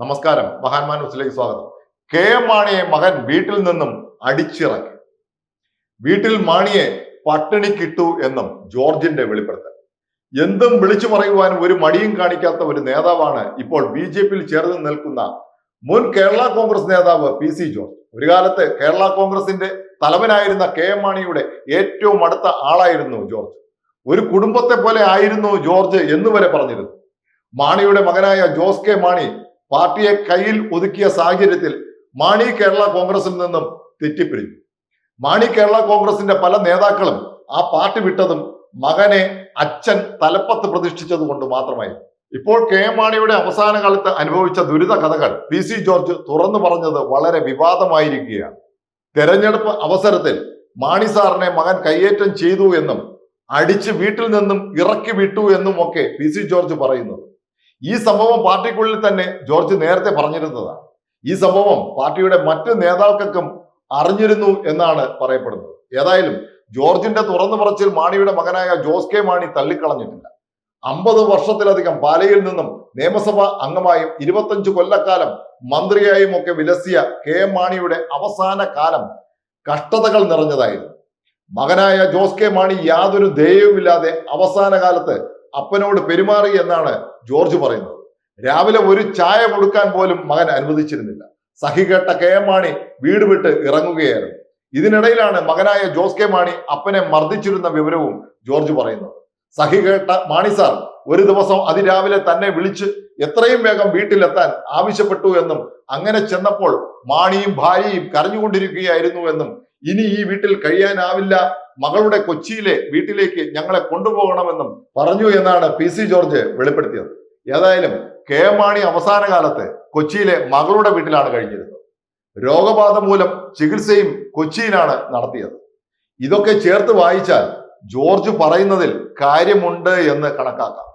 നമസ്കാരം. മഹാന്മാൻ ന്യൂസിലേക്ക് സ്വാഗതം. കെ എം മാണിയെ മകൻ വീട്ടിൽ നിന്നും അടിച്ചിറക്കി. വീട്ടിൽ മാണിയെ പട്ടിണിക്കിട്ടു എന്നും ജോർജിന്റെ വെളിപ്പെടുത്തൽ. എന്തും വിളിച്ചു പറയുവാനും ഒരു മടിയും കാണിക്കാത്ത ഒരു നേതാവാണ് ഇപ്പോൾ ബി ജെ പിയിൽ ചേർന്ന് നിൽക്കുന്ന മുൻ കേരള കോൺഗ്രസ് നേതാവ് പി സി ജോർജ്. ഒരു കാലത്ത് കേരള കോൺഗ്രസിന്റെ തലവനായിരുന്ന കെ എം മാണിയുടെ ഏറ്റവും അടുത്ത ആളായിരുന്നു ജോർജ്. ഒരു കുടുംബത്തെ പോലെ ആയിരുന്നു ജോർജ് എന്നുവരെ പറഞ്ഞിരുന്നു. മാണിയുടെ മകനായ ജോസ് കെ മാണി പാർട്ടിയെ കയ്യിൽ ഒതുക്കിയ സാഹചര്യത്തിൽ മാണി കേരള കോൺഗ്രസിൽ നിന്നും തെറ്റിപ്പിരിഞ്ഞു. മാണി കേരള കോൺഗ്രസിന്റെ പല നേതാക്കളും ആ പാർട്ടി വിട്ടതും മകനെ അച്ഛൻ തലപ്പത്ത് പ്രതിഷ്ഠിച്ചത് കൊണ്ട് മാത്രമായി. ഇപ്പോൾ കെ എം മാണിയുടെ അവസാന കാലത്ത് അനുഭവിച്ച ദുരിത കഥകൾ പി സി ജോർജ് തുറന്നു പറഞ്ഞത് വളരെ വിവാദമായിരിക്കുകയാണ്. തെരഞ്ഞെടുപ്പ് അവസരത്തിൽ മാണി സാറിനെ മകൻ കയ്യേറ്റം ചെയ്തു എന്നും അടിച്ച് വീട്ടിൽ നിന്നും ഇറക്കി വിട്ടു എന്നും ഒക്കെ പി സി ജോർജ് പറയുന്നത്. ഈ സംഭവം പാർട്ടിക്കുള്ളിൽ തന്നെ ജോർജ് നേരത്തെ പറഞ്ഞിരുന്നതാണ് ഈ സംഭവം പാർട്ടിയുടെ മറ്റ് നേതാക്കൾക്കും അറിഞ്ഞിരുന്നു എന്നാണ് പറയപ്പെടുന്നത്. ഏതായാലും ജോർജിന്റെ തുറന്നു പറച്ചിൽ മാണിയുടെ മകനായ ജോസ് കെ മാണി തള്ളിക്കളഞ്ഞിട്ടില്ല. അമ്പത് വർഷത്തിലധികം പാലയിൽ നിന്നും നിയമസഭാ അംഗമായും ഇരുപത്തഞ്ച് കൊല്ലക്കാലം മന്ത്രിയായും ഒക്കെ വിലസിയ കെ എം മാണിയുടെ അവസാന കാലം കഷ്ടതകൾ നിറഞ്ഞതായിരുന്നു. മകനായ ജോസ് കെ മാണി യാതൊരു ധേയവുമില്ലാതെ അവസാന കാലത്ത് അപ്പനോട് പെരുമാറി എന്നാണ് ജോർജ് പറയുന്നത്. രാവിലെ ഒരു ചായ കൊടുക്കാൻ പോലും മകൻ അനുവദിച്ചിരുന്നില്ല. സഹികെട്ട കെ എം മാണി വീട് വിട്ട് ഇറങ്ങുകയായിരുന്നു. ഇതിനിടയിലാണ് മകനായ ജോസ് കെ മാണി അപ്പനെ മർദ്ദിച്ചിരുന്ന വിവരവും ജോർജ് പറയുന്നത്. സഹികേട്ട മാണി സാർ ഒരു ദിവസം അതിരാവിലെ തന്നെ വിളിച്ച് എത്രയും വേഗം വീട്ടിലെത്താൻ ആവശ്യപ്പെട്ടു എന്നും അങ്ങനെ ചെന്നപ്പോൾ മാണിയും ഭാര്യയും കരഞ്ഞുകൊണ്ടിരിക്കുകയായിരുന്നു എന്നും ഇനി ഈ വീട്ടിൽ കഴിയാനാവില്ല. മകളുടെ കൊച്ചിയിലെ വീട്ടിലേക്ക് ഞങ്ങളെ കൊണ്ടുപോകണമെന്നും പറഞ്ഞു എന്നാണ് പി സി ജോർജ് വെളിപ്പെടുത്തിയത്. ഏതായാലും കെ മാണി അവസാന കാലത്ത് കൊച്ചിയിലെ മകളുടെ വീട്ടിലാണ് കഴിഞ്ഞിരുന്നത് രോഗബാധ മൂലം ചികിത്സയും കൊച്ചിയിലാണ് നടത്തിയത്. ഇതൊക്കെ ചേർത്ത് വായിച്ചാൽ ജോർജ് പറയുന്നതിൽ കാര്യമുണ്ട് എന്ന് കണക്കാക്കാം.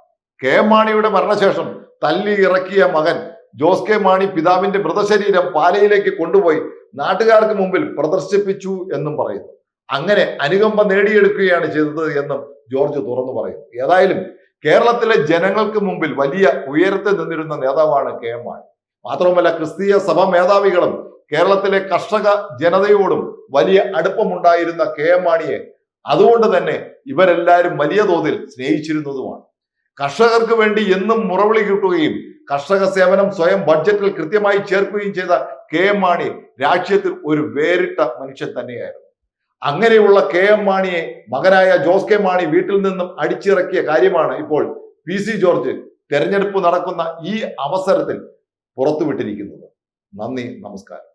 കെ മാണിയുടെ മരണശേഷം തല്ലി ഇറക്കിയ മകൻ ജോസ് കെ മാണി പിതാവിന്റെ മൃതശരീരം പാലയിലേക്ക് കൊണ്ടുപോയി നാട്ടുകാർക്ക് മുമ്പിൽ പ്രദർശിപ്പിച്ചു എന്നും പറയുന്നു. അങ്ങനെ അനുകമ്പ നേടിയെടുക്കുകയാണ് ചെയ്തത് എന്നും ജോർജ് തുറന്നു പറയുന്നു. ഏതായാലും കേരളത്തിലെ ജനങ്ങൾക്ക് മുമ്പിൽ വലിയ ഉയരത്തിൽ നിന്നിരുന്ന നേതാവാണ് കെ എം മാണി. മാത്രവുമല്ല ക്രിസ്തീയ സഭ മേധാവികളും കേരളത്തിലെ കർഷക ജനതയോടും വലിയ അടുപ്പമുണ്ടായിരുന്ന കെ എം മാണിയെ അതുകൊണ്ട് തന്നെ ഇവരെല്ലാവരും വലിയ തോതിൽ സ്നേഹിച്ചിരുന്നതുമാണ്. കർഷകർക്ക് വേണ്ടി എന്നും മുറവിളി കിട്ടുകയും കർഷക സേവനം സ്വയം ബഡ്ജറ്റിൽ കൃത്യമായി ചേർക്കുകയും ചെയ്ത കെ എം മാണി രാഷ്ട്രീയത്തിൽ ഒരു വേറിട്ട മനുഷ്യൻ തന്നെയായിരുന്നു. അങ്ങനെയുള്ള കെ എം മാണിയെ മകനായ ജോസ് കെ മാണി വീട്ടിൽ നിന്നും അടിച്ചിറക്കിയ കാര്യമാണ് ഇപ്പോൾ പി സി ജോർജ് തെരഞ്ഞെടുപ്പ് നടക്കുന്ന ഈ അവസരത്തിൽ പുറത്തുവിട്ടിരിക്കുന്നത്. നന്ദി നമസ്കാരം.